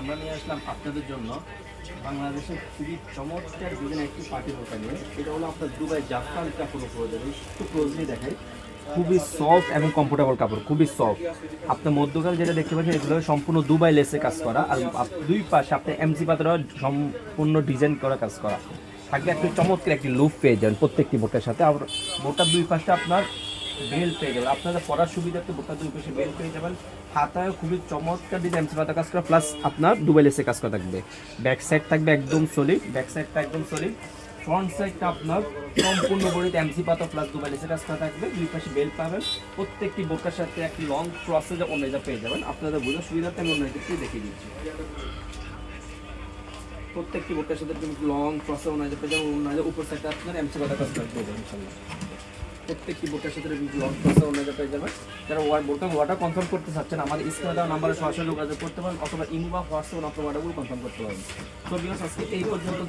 আমরা নিয়ে আসলাম আপনাদের জন্য বাংলাদেশের খুবই চমৎকার ডিজাইন একটি পার্টি বোকা নিয়ে। এটা হলো আপনার দুবাই জাফরান কাপড় উপরে দেবে একটু ক্লোজলি দেখাই খুবই সফট এবং কমফোর্টেবল কাপড়, খুবই সফট আপনার মধ্যকাল যেটা দেখতে পাচ্ছেন, এগুলো সম্পূর্ণ দুবাই লেসে কাজ করা। আর দুই পাশে আপনি এমসি পাথর সম্পূর্ণ ডিজাইন করা কাজ করা। থাকবে একটি চমৎকার একটি লুক পেয়ে যান প্রত্যেকটি বোটের সাথে। আর বোটার দুই পাশে আপনার বেল পেয়ে যাবেন আপনারা পড়ার সুবিধার্থে বোটার দুই পাশে পেয়ে যাবেন। হাতায় খুবই চমৎকার ডিজাইন পাতা কাজ করা প্লাস আপনার দুবাই লেসে কাজ করা থাকবে। ব্যাক সাইড থাকবে একদম সলিড ব্যাক সাইডটা একদম সলিড ফ্রন্ট সাইডটা আপনার সম্পূর্ণ বডিতে এমসি পাতা প্লাস দুবাই লেসে কাজ করা থাকবে। দুই পাশে বেল পাবেন। প্রত্যেকটি বোকার সাথে একটি লং প্রসেসে অন্যটা পেয়ে যাবেন। আপনাদের বোঝার সুবিধার্থে আমি অন্য দেখিয়ে দিচ্ছি। প্রত্যেকটি বোটের সাথে লং ক্রসে ওনাদের পেয়ে যাবেন। ওনাদের উপর সাইডটা আপনার এমসি পাতা কাজ যাবেন ইনশাল্লাহ প্রত্যেকটি বোটের সাথে রিভিউ লং করতে ওনাদের পেয়ে যাবেন যারা ওয়ার বোটটা ওয়াটার কনফার্ম করতে চাচ্ছেন, আমাদের স্ক্রিনে দেওয়া নাম্বারে সরাসরি যোগাযোগ করতে পারেন, অথবা ইমো বা হোয়াটসঅ্যাপ আপনার ওয়াটারগুলো কনফার্ম করতে পারেন। তো বিকজ আজকে এই পর্যন্ত